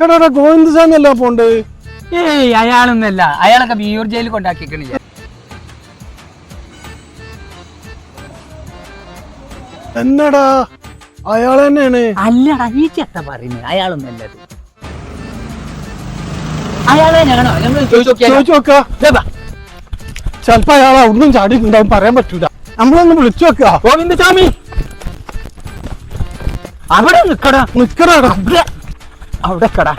എടാ ഗോവിന്ദ് ഗോവിന്ദസ്വാമി അല്ല പോണ്ട്? ഏയ് അയാളൊന്നല്ല അയാളൊക്കെ വിയൂർ ജയിലിൽ കൊണ്ടാക്കിക്കണില്ല എന്നടാ? അയാൾ തന്നെയാണ്. അല്ലടാ ഈ ചെത്ത പറയുന്നത് അയാളൊന്നല്ല അയാൾ തന്നെയാണോ? നമ്മൾ ചോദിച്ചു ചോദിച്ചു നോക്ക. ചെലപ്പോ അയാൾ അവിടുന്ന് ചാടിയിട്ടുണ്ടാവും പറയാൻ പറ്റൂല. നമ്മളൊന്ന് വിളിച്ചു വെക്ക ഗോവിന്ദസ്വാമി അവിടെ നിക്കടാ. നിക്കടാടാ അവിടെ കടാ.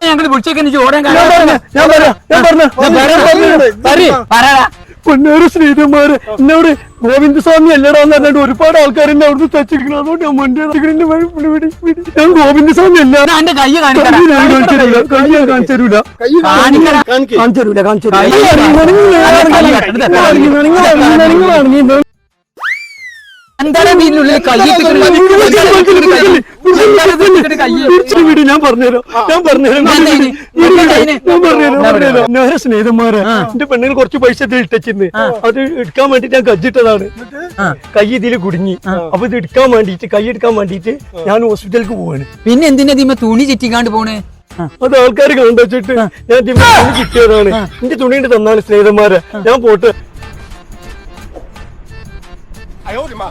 ഞങ്ങൾ വിളിച്ചേക്ക് പൊന്നേറ് ശ്രീധന്മാര് എന്നോട് ഗോവിന്ദസ്വാമി അല്ലടാ എന്ന് പറഞ്ഞിട്ട് ഒരുപാട് ആൾക്കാർ എന്നെ അവിടുന്ന് തച്ചിരിക്കണം അതുകൊണ്ട് ഞാൻ മണ്ടി. ഞാൻ ഗോവിന്ദസ്വാമി അല്ല. എടാ, എന്റെ കൈ എന്താണ് ഇതിനുള്ളിൽ കൈ വീട് ഞാൻ പറഞ്ഞുതരാം. ഞാൻ പറഞ്ഞുതരാം. ഞാൻ ഞാൻ ഞാൻ ഞാൻ സ്നേഹിതന്മാരെ എന്റെ പെണ്ണിന് കുറച്ച് പൈസ ഇട്ടിച്ചിരുന്നു. അത് എടുക്കാൻ വേണ്ടി ഞാൻ കജ്ജിട്ടതാണ്. കൈ ഇതിൽ കുടുങ്ങി. അപ്പൊ ഇത് എടുക്കാൻ വേണ്ടിട്ട് കൈ എടുക്കാൻ വേണ്ടിട്ട് ഞാൻ ഹോസ്പിറ്റലിലേക്ക് പോവാണ്. പിന്നെ എന്തിനാ ദീമ തുണി ചുറ്റിക്കാണ്ട് പോണേ? അത് ആൾക്കാർ കണ്ടുവച്ചിട്ട് ഞാൻ ഇതിമ്മ തുണി കിട്ടിയതാണ് എന്റെ തുണി കൊണ്ട് തന്നാണ് സ്നേഹിതന്മാരെ. ഞാൻ പോട്ടെ 哎呦我的妈！